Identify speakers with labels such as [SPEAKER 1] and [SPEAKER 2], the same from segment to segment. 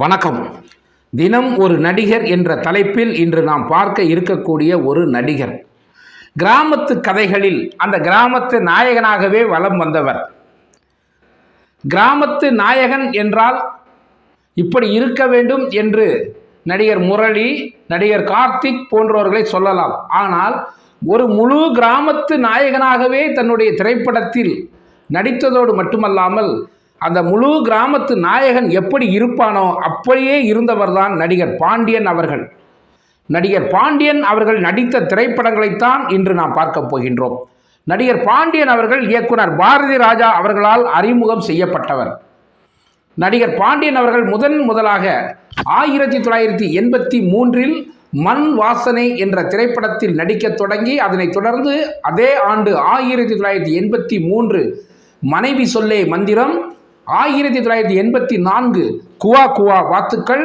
[SPEAKER 1] வணக்கம். தினம் ஒரு நடிகர் என்ற தலைப்பில் இன்று நாம் பார்க்க இருக்கக்கூடிய ஒரு நடிகர். கிராமத்து கதைகளில் அந்த கிராமத்து நாயகனாகவே வலம் வந்தவர். கிராமத்து நாயகன் என்றால் இப்படி இருக்க வேண்டும் என்று நடிகர் முரளி நடிகர் கார்த்திக் போன்றவர்களை சொல்லலாம். ஆனால் ஒரு முழு கிராமத்து நாயகனாகவே தன்னுடைய திரைப்படத்தில் நடித்ததோடு மட்டுமல்லாமல் அந்த முழு கிராமத்து நாயகன் எப்படி இருப்பானோ அப்படியே இருந்தவர்தான் நடிகர் பாண்டியன் அவர்கள். நடிகர் பாண்டியன் அவர்கள் நடித்த திரைப்படங்களைத்தான் இன்று நாம் பார்க்க போகின்றோம். நடிகர் பாண்டியன் அவர்கள் இயக்குனர் பாரதி ராஜா அவர்களால் அறிமுகம் செய்யப்பட்டவர். நடிகர் பாண்டியன் அவர்கள் முதன் முதலாக ஆயிரத்தி தொள்ளாயிரத்தி எண்பத்தி மூன்றில் மண் வாசனை என்ற திரைப்படத்தில் நடிக்கத் தொடங்கி அதனைத் தொடர்ந்து அதே ஆண்டு ஆயிரத்தி தொள்ளாயிரத்தி எண்பத்தி மூன்று மனைவி சொல்லே மந்திரம் ஆயிரத்தி தொள்ளாயிரத்தி எண்பத்தி நான்கு குவா குவா வாத்துக்கள்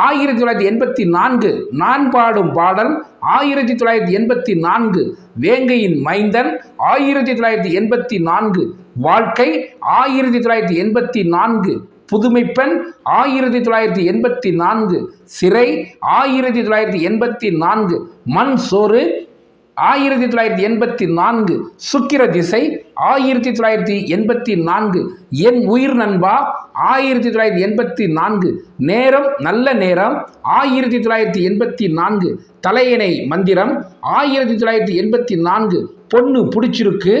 [SPEAKER 1] ஆயிரத்தி தொள்ளாயிரத்தி எண்பத்தி நான்கு நான் பாடும் பாடல் ஆயிரத்தி தொள்ளாயிரத்தி எண்பத்தி நான்கு வேங்கையின் மைந்தன் ஆயிரத்தி தொள்ளாயிரத்தி எண்பத்தி நான்கு வாழ்க்கை ஆயிரத்தி தொள்ளாயிரத்தி எண்பத்தி நான்கு புதுமைப்பெண் ஆயிரத்தி தொள்ளாயிரத்தி எண்பத்தி நான்கு சிறை ஆயிரத்தி தொள்ளாயிரத்தி எண்பத்தி நான்கு மண் சோறு ஆயிரத்தி தொள்ளாயிரத்தி எண்பத்தி நான்கு சுக்கிர திசை ஆயிரத்தி தொள்ளாயிரத்தி எண்பத்தி நான்கு என் உயிர் நண்பா ஆயிரத்தி தொள்ளாயிரத்தி எண்பத்தி நான்கு நேரம் நல்ல நேரம் ஆயிரத்தி தொள்ளாயிரத்தி எண்பத்தி நான்கு தலையணை மந்திரம் ஆயிரத்தி தொள்ளாயிரத்தி எண்பத்தி நான்கு பொண்ணு பிடிச்சிருக்கு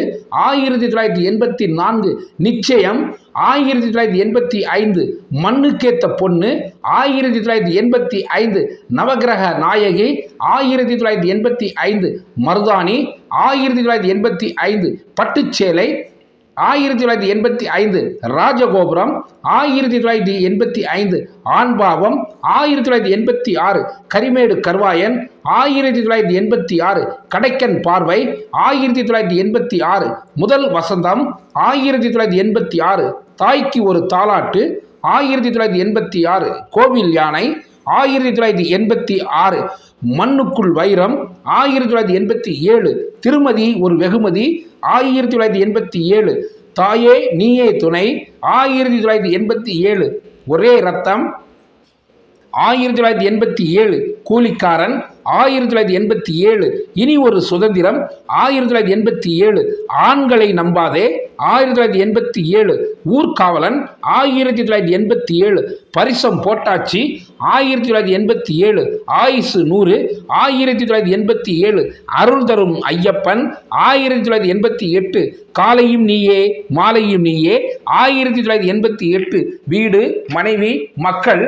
[SPEAKER 1] ஆயிரத்தி தொள்ளாயிரத்தி எண்பத்தி நான்கு நிச்சயம் ஆயிரத்தி தொள்ளாயிரத்தி எண்பத்தி ஐந்து மண்ணுக்கேத்த பொண்ணு ஆயிரத்தி தொள்ளாயிரத்தி எண்பத்தி ஐந்து நவகிரக நாயகி ஆயிரத்தி தொள்ளாயிரத்தி எண்பத்தி ஐந்து மருதாணி ஆயிரத்தி தொள்ளாயிரத்தி எண்பத்தி ஐந்து பட்டுச்சேலை ஆயிரத்தி தொள்ளாயிரத்தி எண்பத்தி ஐந்து ராஜகோபுரம் ஆயிரத்தி தொள்ளாயிரத்தி எண்பத்தி ஐந்து ஆண்பாவம் ஆயிரத்தி தொள்ளாயிரத்தி எண்பத்தி ஆறு கரிமேடு கர்வாயன் ஆயிரத்தி தொள்ளாயிரத்தி எண்பத்தி ஆறு கடைக்கன் பார்வை ஆயிரத்தி தொள்ளாயிரத்தி எண்பத்தி ஆறு முதல் வசந்தம் ஆயிரத்தி தொள்ளாயிரத்தி எண்பத்தி ஆறு தாய்க்கு ஒரு தாலாட்டு ஆயிரத்தி தொள்ளாயிரத்தி எண்பத்தி ஆறு கோவில் யானை ஆயிரத்தி தொள்ளாயிரத்தி எண்பத்தி ஆறு மண்ணுக்குள் வைரம் ஆயிரத்தி தொள்ளாயிரத்தி எண்பத்தி ஏழு திருமதி ஒரு வெகுமதி ஆயிரத்தி தொள்ளாயிரத்தி எண்பத்தி ஏழு தாயே நீயே துணை ஆயிரத்தி தொள்ளாயிரத்தி எண்பத்தி ஏழு ஒரே ரத்தம் ஆயிரத்தி தொள்ளாயிரத்தி எண்பத்தி ஏழு கூலிக்காரன் ஆயிரத்தி தொள்ளாயிரத்தி எண்பத்தி ஏழு இனி ஒரு சுதந்திரம் ஆயிரத்தி தொள்ளாயிரத்தி எண்பத்தி ஏழு ஆண்களை நம்பாதே ஆயிரத்தி தொள்ளாயிரத்தி எண்பத்தி ஏழு ஊர்காவலன் ஆயிரத்தி தொள்ளாயிரத்தி எண்பத்தி ஏழு பரிசம் போட்டாச்சி ஆயிரத்தி தொள்ளாயிரத்தி எண்பத்தி ஏழு ஆயுசு நூறு ஆயிரத்தி தொள்ளாயிரத்தி எண்பத்தி ஏழு அருள் தரும் ஐயப்பன் ஆயிரத்தி தொள்ளாயிரத்தி எண்பத்தி எட்டு காலையும் நீயே மாலையும் நீயே ஆயிரத்தி தொள்ளாயிரத்தி எண்பத்தி எட்டு வீடு மனைவி மக்கள்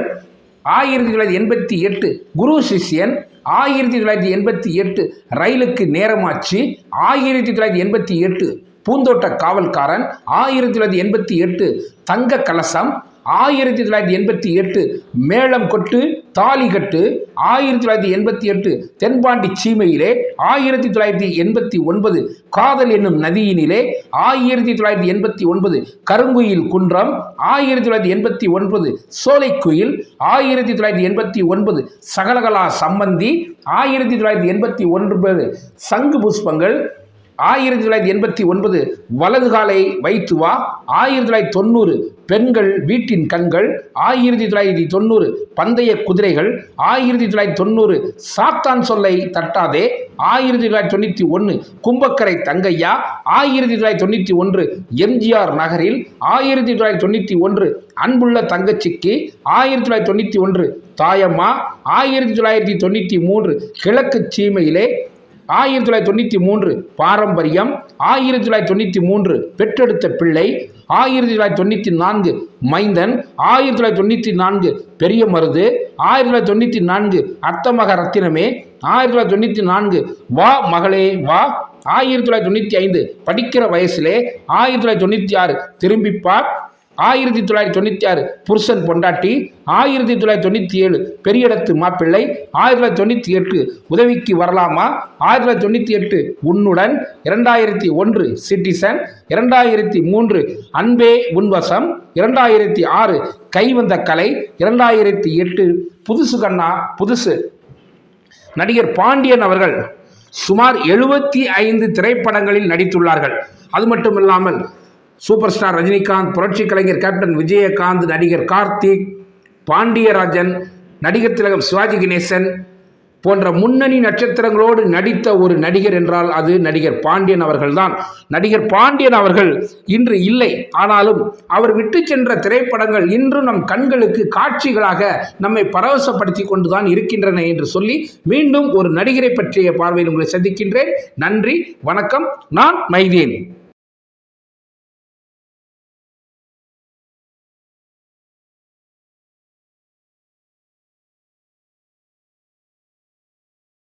[SPEAKER 1] ஆயிரத்தி தொள்ளாயிரத்தி எண்பத்தி எட்டு குரு சிஷ்யன் ஆயிரத்தி தொள்ளாயிரத்தி எண்பத்தி எட்டு ரயிலுக்கு நேரமாச்சு. ஆயிரத்தி தொள்ளாயிரத்தி எண்பத்தி எட்டு பூந்தோட்ட காவல்காரன். ஆயிரத்தி தொள்ளாயிரத்தி எண்பத்தி எட்டு தங்க கலசம். ஆயிரத்தி தொள்ளாயிரத்தி எண்பத்தி எட்டு மேளம் கொட்டு. தாலி கட்டு ஆயிரத்தி தொள்ளாயிரத்தி எண்பத்தி எட்டு தென்பாண்டி சீமையிலே ஆயிரத்தி தொள்ளாயிரத்தி எண்பத்தி ஒன்பது காதல் என்னும் நதியினிலே ஆயிரத்தி தொள்ளாயிரத்தி எண்பத்தி ஒன்பது கருங்குயில் குன்றம் ஆயிரத்தி தொள்ளாயிரத்தி எண்பத்தி ஒன்பது சோலைக்குயில் ஆயிரத்தி தொள்ளாயிரத்தி எண்பத்தி ஒன்பது சகலகலா சம்பந்தி ஆயிரத்தி தொள்ளாயிரத்தி எண்பத்தி ஒன்பது சங்கு புஷ்பங்கள் ஆயிரத்தி தொள்ளாயிரத்தி எண்பத்தி ஒன்பது வலது காலை வைத்து வா. ஆயிரத்தி தொள்ளாயிரத்தி தொண்ணூறு பெண்கள் வீட்டின் கண்கள். ஆயிரத்தி தொள்ளாயிரத்தி தொண்ணூறு பந்தய குதிரைகள். ஆயிரத்தி தொள்ளாயிரத்தி தொண்ணூறு சாத்தான் சொல்லை தட்டாதே. ஆயிரத்தி தொள்ளாயிரத்தி தொண்ணூற்றி ஒன்று கும்பக்கரை தங்கையா. ஆயிரத்தி தொள்ளாயிரத்தி தொண்ணூற்றி ஒன்று எம்ஜிஆர் நகரில். ஆயிரத்தி தொள்ளாயிரத்தி தொண்ணூற்றி ஒன்று அன்புள்ள தங்கச்சிக்கு. ஆயிரத்தி தொள்ளாயிரத்தி தொண்ணூற்றி ஒன்று தாயம்மா. ஆயிரத்தி தொள்ளாயிரத்தி தொண்ணூற்றி மூன்று கிழக்கு சீமையிலே ஆயிரத்தி தொள்ளாயிரத்தி தொண்ணூற்றி மூன்று பாரம்பரியம் ஆயிரத்தி தொள்ளாயிரத்தி தொண்ணூற்றி மூன்று பெற்றெடுத்த பிள்ளை ஆயிரத்தி தொள்ளாயிரத்தி தொண்ணூற்றி நான்கு மைந்தன் ஆயிரத்தி தொள்ளாயிரத்தி தொண்ணூற்றி நான்கு பெரிய மருது ஆயிரத்தி தொள்ளாயிரத்தி தொண்ணூற்றி நான்கு அத்தமக ரத்தினமே ஆயிரத்தி தொள்ளாயிரத்தி தொண்ணூற்றி நான்கு வா மகளே வா. ஆயிரத்தி தொள்ளாயிரத்தி தொண்ணூற்றி ஐந்து படிக்கிற வயசிலே ஆயிரத்தி தொள்ளாயிரத்தி தொண்ணூற்றி ஆறு திரும்பிப்பார் ஆயிரத்தி தொள்ளாயிரத்தி தொண்ணூற்றி ஆறு புருஷன் பொண்டாட்டி ஆயிரத்தி தொள்ளாயிரத்தி தொண்ணூற்றி ஏழு பெரியடத்து மாப்பிள்ளை ஆயிரத்தி தொள்ளாயிரத்தி தொண்ணூற்றி எட்டு உதவிக்கு வரலாமா? ஆயிரத்தி தொள்ளாயிரத்தி தொண்ணூற்றி எட்டு உன்னுடன் இரண்டாயிரத்தி ஒன்று சிட்டிசன் இரண்டாயிரத்தி மூன்று அன்பே உன்வசம் இரண்டாயிரத்தி ஆறு கைவந்த கலை இரண்டாயிரத்தி எட்டு புதுசு கண்ணா புதுசு. நடிகர் பாண்டியன் அவர்கள் சுமார் எழுபத்தி ஐந்து திரைப்படங்களில் நடித்துள்ளார்கள். அது மட்டும் இல்லாமல் சூப்பர் ஸ்டார் ரஜினிகாந்த் புரட்சி கலைஞர் கேப்டன் விஜயகாந்த் நடிகர் கார்த்திக் பாண்டியராஜன் நடிகர் திலகம் சிவாஜி கணேசன் போன்ற முன்னணி நட்சத்திரங்களோடு நடித்த ஒரு நடிகர் என்றால் அது நடிகர் பாண்டியன் அவர்கள்தான். நடிகர் பாண்டியன் அவர்கள் இன்று இல்லை. ஆனாலும் அவர் விட்டு சென்ற திரைப்படங்கள் இன்றும் நம் கண்களுக்கு காட்சிகளாக நம்மை பரவசப்படுத்தி கொண்டுதான் இருக்கின்றன என்று சொல்லி மீண்டும் ஒரு நடிகரை பற்றிய பார்வையில் உங்களை சந்திக்கின்றேன். நன்றி வணக்கம் நான் மைதீன்.